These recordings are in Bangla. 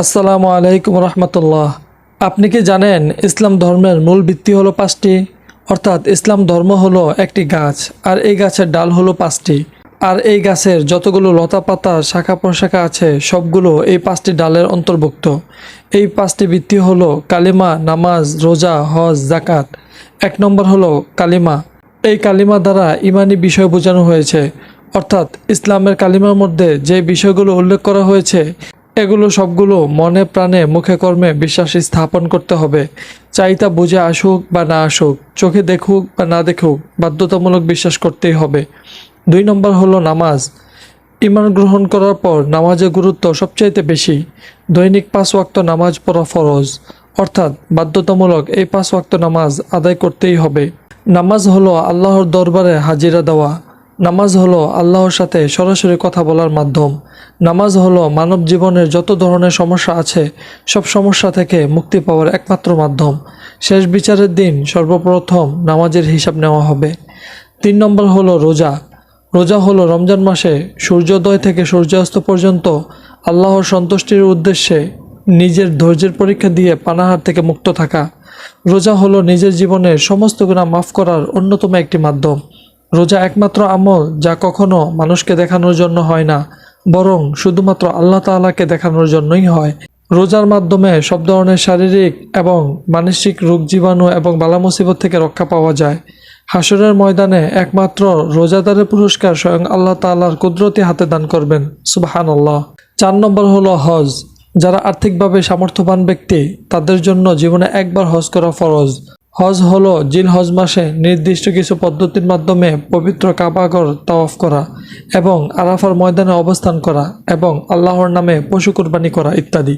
আসসালামু আলাইকুম রহমতুল্লাহ। আপনি কি জানেন ইসলাম ধর্মের মূল ভিত্তি হলো পাঁচটি? অর্থাৎ ইসলাম ধর্ম হলো একটি গাছ, আর এই গাছের ডাল হলো পাঁচটি। আর এই গাছের যতগুলো লতা পাতা, শাখা প্রশাখা আছে, সবগুলো এই পাঁচটি ডালের অন্তর্ভুক্ত। এই পাঁচটি ভিত্তি হলো কালিমা, নামাজ, রোজা, হজ জাকাত এক নম্বর হলো কালিমা। এই কালিমা দ্বারা ইমানি বিষয় বোঝানো হয়েছে। অর্থাৎ ইসলামের কালিমার মধ্যে যে বিষয়গুলো উল্লেখ করা হয়েছে এগুলো সবগুলো মনে প্রাণে মুখে কর্মে বিশ্বাস স্থাপন করতে হবে। চাইতা বুঝে আসুক বা না আসুক, চোখে দেখুক বা না দেখুক, বাধ্যতামূলক বিশ্বাস করতেই হবে। দুই নম্বর হলো নামাজ। ইমান গ্রহণ করার পর নামাজের গুরুত্ব সবচাইতে বেশি। দৈনিক পাঁচ ওয়াক্ত নামাজ পড়া ফরজ। অর্থাৎ বাধ্যতামূলক এই পাঁচ ওয়াক্ত নামাজ আদায় করতেই হবে। নামাজ হলো আল্লাহর দরবারে হাজিরা দেওয়া। নামাজ হলো আল্লাহর সাথে সরাসরি কথা বলার মাধ্যম। নামাজ হলো মানব জীবনের যত ধরনের সমস্যা আছে, সব সমস্যা থেকে মুক্তি পাওয়ার একমাত্র মাধ্যম। শেষ বিচারের দিন সর্বপ্রথম নামাজের হিসাব নেওয়া হবে। তিন নম্বর হলো রোজা। রোজা হলো রমজান মাসে সূর্যোদয় থেকে সূর্যাস্ত পর্যন্ত আল্লাহর সন্তুষ্টির উদ্দেশ্যে নিজের ধৈর্যের পরীক্ষা দিয়ে পানাহার থেকে মুক্ত থাকা। রোজা হলো নিজের জীবনের সমস্ত গুণা মাফ করার অন্যতম একটি মাধ্যম। রোজা একমাত্র আমল যা কখনো মানুষকে দেখানোর জন্য হয় না, বরং শুধুমাত্র আল্লাহ তাআলাকে দেখানোর জন্যই হয়। রোজার মাধ্যমে সব ধরনের শারীরিক এবং মানসিক রোগ জীবাণু এবং বালা মুসিবত থেকে রক্ষা পাওয়া যায়। হাসরের ময়দানে একমাত্র রোজাদারের পুরস্কার স্বয়ং আল্লাহ তাআলার কুদরতি হাতে দান করবেন। সুবাহান আল্লাহ চার নম্বর হলো হজ। যারা আর্থিকভাবে সামর্থ্যবান ব্যক্তি, তাদের জন্য জীবনে একবার হজ করা ফরজ। হজ হলো জিল হজ মাসে নির্দিষ্ট কিছু পদ্ধতির মাধ্যমে পবিত্র কাবাগর তাওয়াফ করা এবং আরাফার ময়দানে অবস্থান করা এবং আল্লাহর নামে পশু কুরবানি করা ইত্যাদি।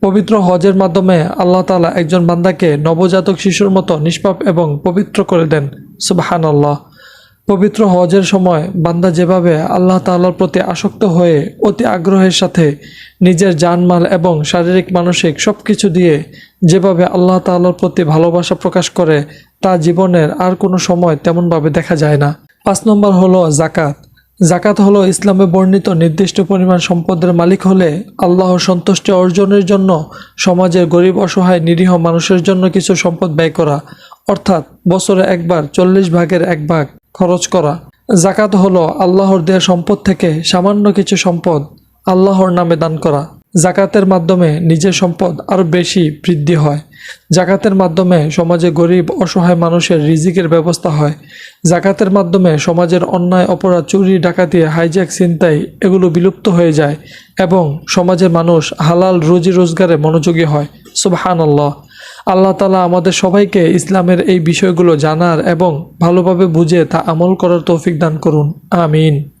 পবিত্র হজের মাধ্যমে আল্লাহ তালা একজন বান্দাকে নবজাতক শিশুর মতো নিষ্পাপ এবং পবিত্র করে দেন। সুবাহান আল্লাহ পবিত্র হজের সময় বান্দা যেভাবে আল্লাহ তাআলার প্রতি আসক্ত হয়ে অতি আগ্রহের সাথে নিজের জানমাল এবং শারীরিক, মানসিক সব কিছু দিয়ে যেভাবে আল্লাহ তাআলার প্রতি ভালোবাসা প্রকাশ করে, তা জীবনের আর কোনো সময় তেমনভাবে দেখা যায় না। পাঁচ নম্বর হলো জাকাত জাকাত হলো ইসলামে বর্ণিত নির্দিষ্ট পরিমাণ সম্পদের মালিক হলে আল্লাহ সন্তুষ্টি অর্জনের জন্য সমাজের গরিব, অসহায়, নিরীহ মানুষের জন্য কিছু সম্পদ ব্যয় করা। অর্থাৎ বছরে একবার, চল্লিশ ভাগের এক ভাগ। খরচ করা। জাকাত হলো আল্লাহর দেয়া সম্পদ থেকে সামান্য কিছু সম্পদ আল্লাহর নামে দান করা। জাকাতের মাধ্যমে নিজের সম্পদ আরও বেশি বৃদ্ধি হয়। জাকাতের মাধ্যমে সমাজে গরিব, অসহায় মানুষের রিজিকের ব্যবস্থা হয়। জাকাতের মাধ্যমে সমাজের অন্যায়, অপরাধ, চুরি, ডাকাতি, হাইজ্যাক, ছিনতাই এগুলো বিলুপ্ত হয়ে যায় এবং সমাজের মানুষ হালাল রুজি রোজগারে মনোযোগী হয়। সুবহান আল্লাহ আল্লাহ তালা আমাদের সবাইকে ইসলামের এই বিষয়গুলো জানার এবং ভালোভাবে বুঝে তা আমল করার তৌফিক দান করুন। আমিন।